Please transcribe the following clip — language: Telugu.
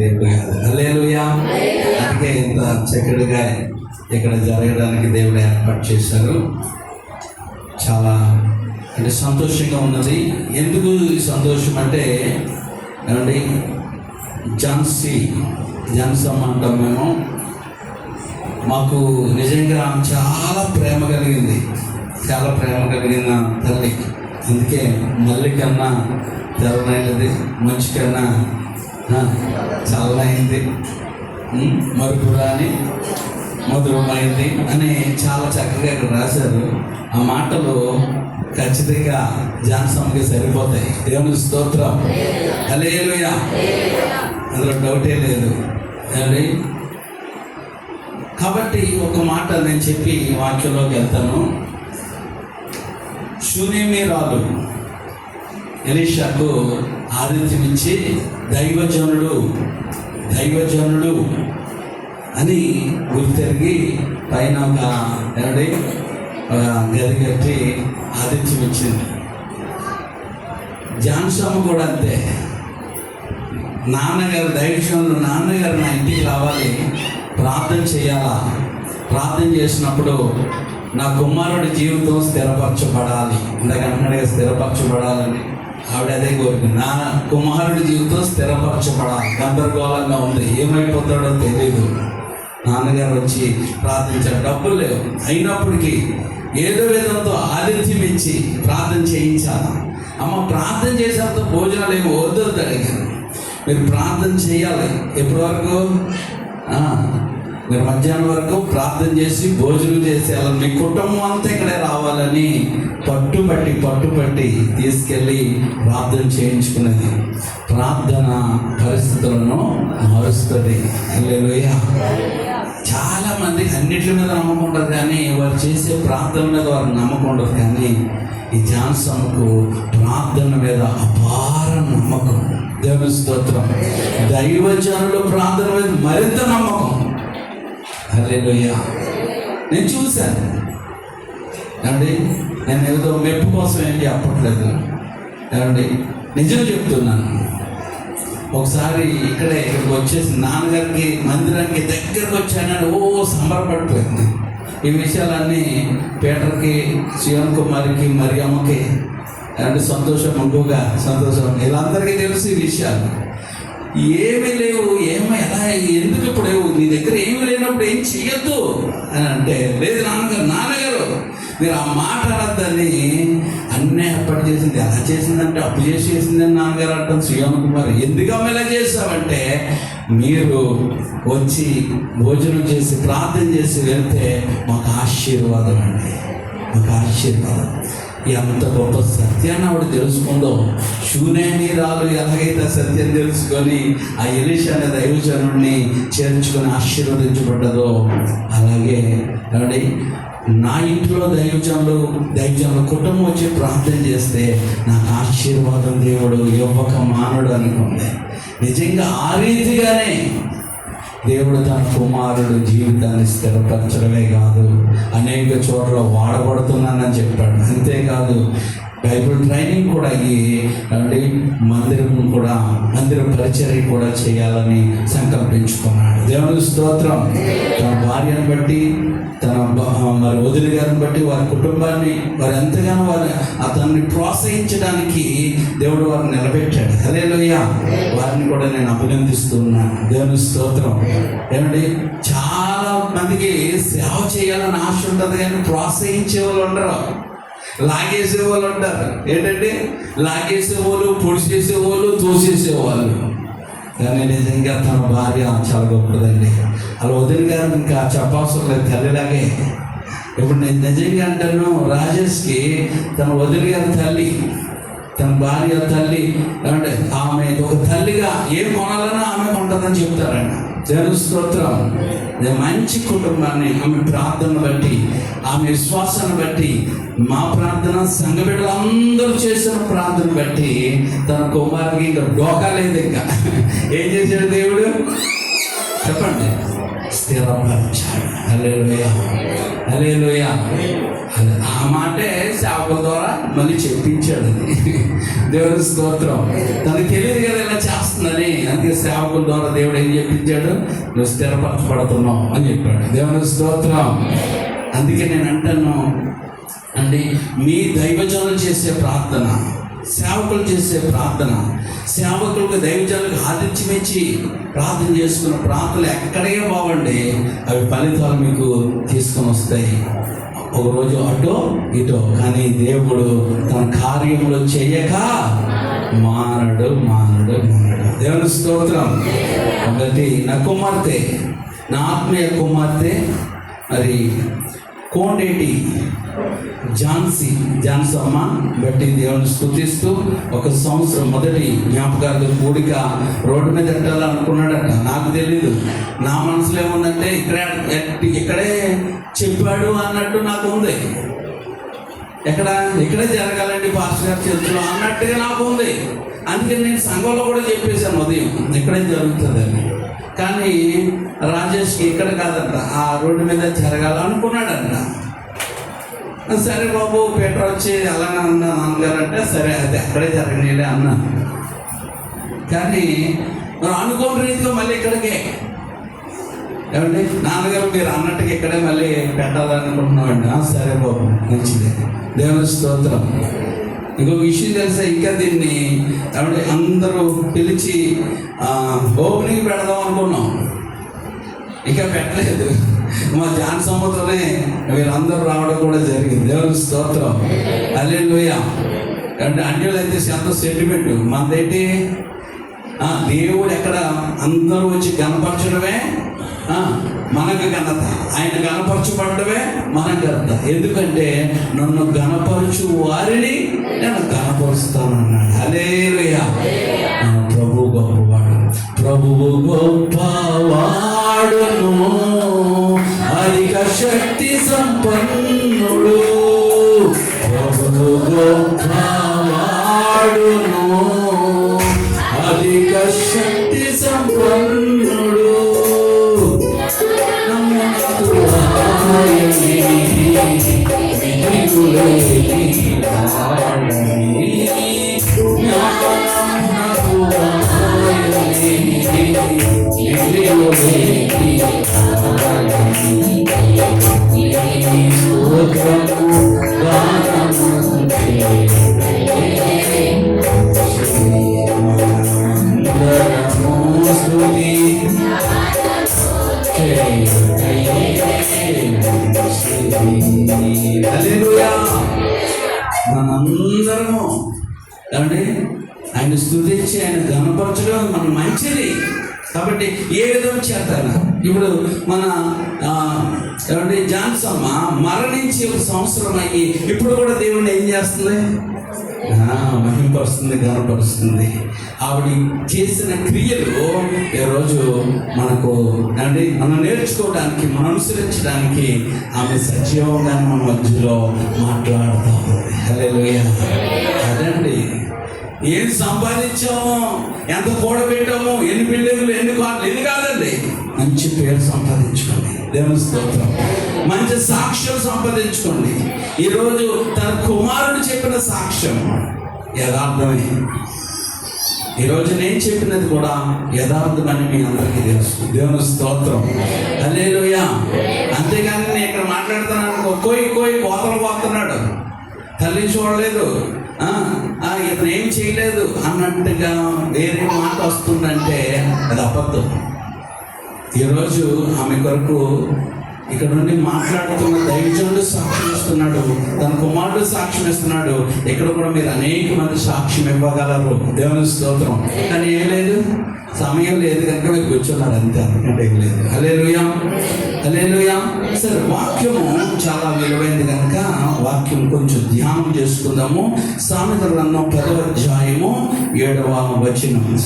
దేవుడు కాదు అందుకే ఇంత చక్కటిగా ఇక్కడ జరగడానికి దేవుడు ఏర్పాటు చేశారు. చాలా అంటే సంతోషంగా ఉన్నది. ఎందుకు సంతోషం అంటే ఏమండి? ఝాన్సీ జన్సమ్ అంటాం మేము. మాకు నిజంగా ఆమె చాలా ప్రేమ కలిగింది. చాలా ప్రేమ కలిగిన తల్లి. అందుకే మల్లికన్నా తెరనైనది తెల్లనైనది మంచి కన్నా చాలా అయింది ఉమ్, మధురమైంది అని చాలా చక్కగా ఇక్కడ రాశారు. ఆ మాటలు ఖచ్చితంగా జాన్సమ్కి సరిపోతాయి. దేవుని స్తోత్రం. హల్లెలూయా. అందులో డౌటే లేదు. ఏమండి? కాబట్టి ఒక మాట నేను చెప్పి వాక్యంలోకి వెళ్తాను. శూన్యమీరాలు ఎలీషాకు ఆతిథ్యం ఇచ్చి దైవజనుడు దైవజనుడు అని గుర్తెరిగి పైన ఒక ఏమండి ఒక గది కట్టి ఆదిత్యం ఇచ్చింది. జాన్సమ్మ కూడా అంతే. నాన్నగారు దైవజనుడు నాన్నగారు నా ఇంటికి రావాలి ప్రార్థన చేయాలా? ప్రార్థన చేసినప్పుడు నా కుమారుడి జీవితం స్థిరపరచబడాలి ఇందాక అన్నాడు స్థిరపరచబడాలని. ఆవిడ అదే కోరిక. నా కుమారుడి జీవితం స్థిరపరచబడాలి. గందరగోళంగా ఉంది. ఏమైపోతాడో తెలియదు నాన్నగారు వచ్చి ప్రార్థించారు. డబ్బులు లేవు. అయినప్పటికీ ఏదో విధంతో ఆతిథ్యం ఇచ్చి ప్రార్థన చేయించాలా అమ్మ ప్రార్థన చేసేంత భోజనాలు ఏమి వద్దు అడిగారు మీరు ప్రార్థన చేయాలి. ఎప్పటి వరకు మీరు మధ్యాహ్నం వరకు ప్రార్థన చేసి భోజనం చేసేయాలని మీ కుటుంబం అంతా ఇక్కడే రావాలని పట్టుబట్టి పట్టుబట్టి తీసుకెళ్ళి ప్రార్థన చేయించుకున్నది. ప్రార్థన పరిస్థితులను మారుస్తుంది. చాలా మంది అన్నిటి మీద నమ్మకం ఉండదు కానీ వారు చేసే ప్రార్థన మీద వారు నమ్మకం ఉండదు కానీ ఈ జాన్సన్కు ప్రార్థన మీద అపార నమ్మకం. దేవుని స్తోత్రం. దైవజనుల ప్రార్థన మీద మరింత నమ్మకం. హల్లెలూయా. నేను చూశాను. ఏమండి? నేను ఏదో మెప్పు కోసం ఏంటి అప్పట్లేదు. ఏమండి? నిజం చెప్తున్నాను. ఒకసారి ఇక్కడే ఇక్కడికి వచ్చేసి నాన్నగారికి మందిరానికి దగ్గరకు వచ్చానని ఓ సంబరపడిపోయింది. ఈ విషయాలన్నీ పీటర్కి శివన్ కుమార్కి మరి అమ్మకి అంటే సంతోషం ఎక్కువగా సంతోషం. వీళ్ళందరికీ తెలుసు ఈ విషయాలు. ఏమీ లేవు. ఏమో ఎలా? ఎందుకు ఇప్పుడు నీ దగ్గర ఏమీ లేనప్పుడు ఏం చెయ్యొద్దు? అని అంటే లేదు నాన్నగారు నాన్నగారు మీరు ఆ మాట అనద్దని అన్నీ ఏర్పాటు చేసింది. ఎలా చేసిందంటే అప్పు చేసి చేసిందని నాన్నగారు అంటాం శ్రీరామ్ కుమార్. ఎందుకు అమ్మ ఇలా చేస్తామంటే మీరు వచ్చి భోజనం చేసి ప్రార్థన చేసి వెళ్తే మాకు ఆశీర్వాదం అండి. మాకు ఆశీర్వాదం. ఎంత గొప్ప సత్యాన్ని ఆవిడ తెలుసుకుందో. రాదు ఎలాగైతే సత్యం తెలుసుకొని ఆ ఎలిష అనే దైవజనుడిని చేర్చుకొని ఆశీర్వదించబడ్డదో అలాగే కాబట్టి నా ఇంట్లో దైవజనులు దైవజనుల కుటుంబం వచ్చి ప్రార్థన చేస్తే నాకు ఆశీర్వాదం దేవుడు ఇవ్వక మానడు అనుకుంది. నిజంగా ఆ రీతిగానే దేవుడు తన కుమారుడు జీవితాన్ని స్థిరపరచడమే కాదు అనేక చోట్ల వాడబడుతున్నానని చెప్పాడు. అంతేకాదు బైబుల్ ట్రైనింగ్ కూడా అయ్యి అంటే మందిరం కూడా మందిర పరిచర్య కూడా చేయాలని సంకల్పించుకున్నాడు. దేవుని స్తోత్రం. తన భార్యను బట్టి తన మరి వదిలి గారిని బట్టి వారి కుటుంబాన్ని వారు ఎంతగానో వారి అతన్ని ప్రోత్సహించడానికి దేవుడు వారిని నిలబెట్టాడు. అదే వారిని కూడా నేను అభినందిస్తున్నాను. దేవుని స్తోత్రం. ఏమండి? చాలా మందికి సేవ చేయాలని ఆశ ఉంటుంది కానీ ప్రోత్సహించే వాళ్ళు ఉండరు. లాగేసే వాళ్ళు ఉంటారు. ఏంటంటే లాగేసే వాళ్ళు పొడి చేసే వాళ్ళు తోసేసే వాళ్ళు. కానీ నిజంగా తన భార్య చాలా గొప్పదండి. అలా వదిలిగారు ఇంకా చెప్పవసరం లేదు తల్లిలాగే. ఇప్పుడు నేను నిజంగా అంటాను రాజేష్కి తన వదిలిగారు తల్లి తన భార్య తల్లి అంటే ఆమె ఒక తల్లిగా ఏం కొనాలన్నా ఆమె కొంటుందని చెప్తారండి దేవుని స్తోత్రం. మంచి కుటుంబాన్ని ఆమె ప్రార్థన బట్టి ఆమె విశ్వాసాన్ని బట్టి మా ప్రార్థన సంఘ బిడ్డలందరూ చేసిన ప్రార్థన బట్టి తన కుమారుడికి ఇంకా డోకా లేదు ఇంకా. ఏం చేశాడు దేవుడు? చెప్పండి. స్థిరపరిచాడు. హల్లెలూయా. హల్లెలూయా. హల్లె- ఆ మాటే సేవకుల ద్వారా మళ్ళీ చెప్పించాడు. అది దేవుని స్తోత్రం. తనకు తెలియదు కదా ఇలా చేస్తుందని. అందుకే సేవకుల ద్వారా దేవుడు ఏం చెప్పించాడు? నువ్వు స్థిరపరచబడుతున్నావు అని చెప్పాడు. దేవుని స్తోత్రం. అందుకే నేను అంటాను. అండి మీ దైవజనులు చేసే ప్రార్థన సేవకులు చేసే ప్రార్థన. సేవకులకు దైవజనులకు ఆదిత్యమిచ్చి ప్రార్థన చేసుకున్న ప్రార్థనలు ఎక్కడే బాగుండి అవి ఫలితాలు మీకు తీసుకొని వస్తాయి. ఒకరోజు అటో ఇటో కానీ దేవుడు తన కార్యములు చేయక మానడు మానడు మానడు దేవుని స్తోత్రం. ఒకటి నా కుమార్తె నా ఆత్మీయ కుమార్తె మరి కోండేటి ఝాన్సీ ఝాన్సీ అమ్మ బట్టి దేవుని స్థుతిస్తూ ఒక సంవత్సరం మొదటి జ్ఞాపకాలు కూడిక రోడ్డు మీద పెట్టాలనుకున్నాడట. నాకు తెలీదు. నా మనసులో ఏముందంటే ఇక్కడే ఇక్కడే చెప్పాడు అన్నట్టు నాకు ఉంది. ఎక్కడ? ఇక్కడే జరగాలండి పాస్టర్ గారు చర్చలో అన్నట్టుగా నాకు ఉంది. అందుకని నేను సంఘంలో కూడా చెప్పేశాను ఉదయం. ఇక్కడే జరుగుతుందని కానీ రాజేష్కి ఇక్కడ కాదంట. ఆ రోడ్డు మీద జరగాలనుకున్నాడంట. సరే బాబు పీటర్ వచ్చి అలాగే అన్నా నాన్నగారు అంటే సరే అది అక్కడే జరగనీలే అన్నా. కానీ మనం అనుకోని రీతిలో మళ్ళీ ఇక్కడికే. ఏమండి? నాన్నగారు మీరు అన్నట్టుగా ఇక్కడే మళ్ళీ పెట్టాలనుకుంటున్నామండి. సరే బాబు మంచిది. దేవుని స్తోత్రం. ఇంకో విషయం తెలిసే? ఇంకా దీన్ని ఏమంటే అందరూ పిలిచి ఓపెనింగ్ పెడదాం అనుకున్నాం. ఇంకా పెట్టలేదు. మా ధ్యాన సమ్మతోనే వీరందరూ రావడం కూడా జరిగింది. దేవుని స్తోత్రం. అల్లెలుయ అంటే అన్యులు అయితే ఎంత సెంటిమెంట్ మనదేంటి ఆ, దేవుడు ఎక్కడ అందరూ వచ్చి కనపరచడమే ఆ, మనకు ఘనత. ఆయన గనపరచబడమే మనకు ఘనత. ఎందుకంటే నన్ను గనపరచు వారిని నేను గణపరుస్తానన్నాడు. అదే ప్రభు గొప్పవాడు. ప్రభువు గొప్పవాడును. സർവശക്തി സമ്പന്ന కాబట్టి ఏ విధం చేస్తారు? ఇప్పుడు మన ఆ, జాన్సమ్మ మరణించి ఒక సంవత్సరం అయ్యి ఇప్పుడు కూడా దేవుణ్ణి ఏం చేస్తుంది? మహింపరుస్తుంది మహిమపరుస్తుంది గనపరుస్తుంది ఆవిడ చేసిన క్రియలు ఈరోజు మనకు అంటే మనం నేర్చుకోవడానికి మనం అనుసరించడానికి ఆమె సజీవంగా మన మధ్యలో మాట్లాడుతూ ఉంది. ఏం సంపాదించాము? ఎంత కూడబెట్టాము ఎన్ని బిల్డింగ్లు ఎన్ని కార్లు? ఎన్ని కాదండి. మంచి పేరు సంపాదించుకోండి. దేవుని స్తోత్రం. మంచి సాక్ష్యం సంపాదించుకోండి. ఈరోజు తన కుమారుడు చెప్పిన సాక్ష్యం యథార్థమే. ఈరోజు నేను చెప్పినది కూడా యథార్థమని మీ అందరికీ తెలుసు. దేవుని స్తోత్రం. అల్లేలుయ అంతేగాని నేను ఇక్కడ మాట్లాడుతున్నాను కోయి కోయి కోతలు పోతున్నాడు. తల్లి చూడలేదు. ఇతను ఏం చేయలేదు అన్నట్టుగా వేరే మాట వస్తుందంటే అది అబద్ధం. ఈరోజు ఆమె కొరకు ఇక్కడ నుండి మాట్లాడుతున్న దైవజనుడు సాక్ష్యం ఇస్తున్నాడు. తన కుమారుడు సాక్ష్యం ఇస్తున్నాడు. ఇక్కడ కూడా మీరు అనేక మంది సాక్ష్యం ఇవ్వగలరు. దేవుని స్తోత్రం. కానీ ఏం లేదు. సమయం లేదు కనుక మీరు కూర్చున్నారు. అంతే. అంతకంటే ఏం లేదు. అలే అలేలుయా సరే వాక్యము చాలా విలువైంది కనుక వాక్యం కొంచెం ధ్యానం చేసుకుందాము. సామెత గ్రంథం పదవ అధ్యాయము ఏడవ వచనం.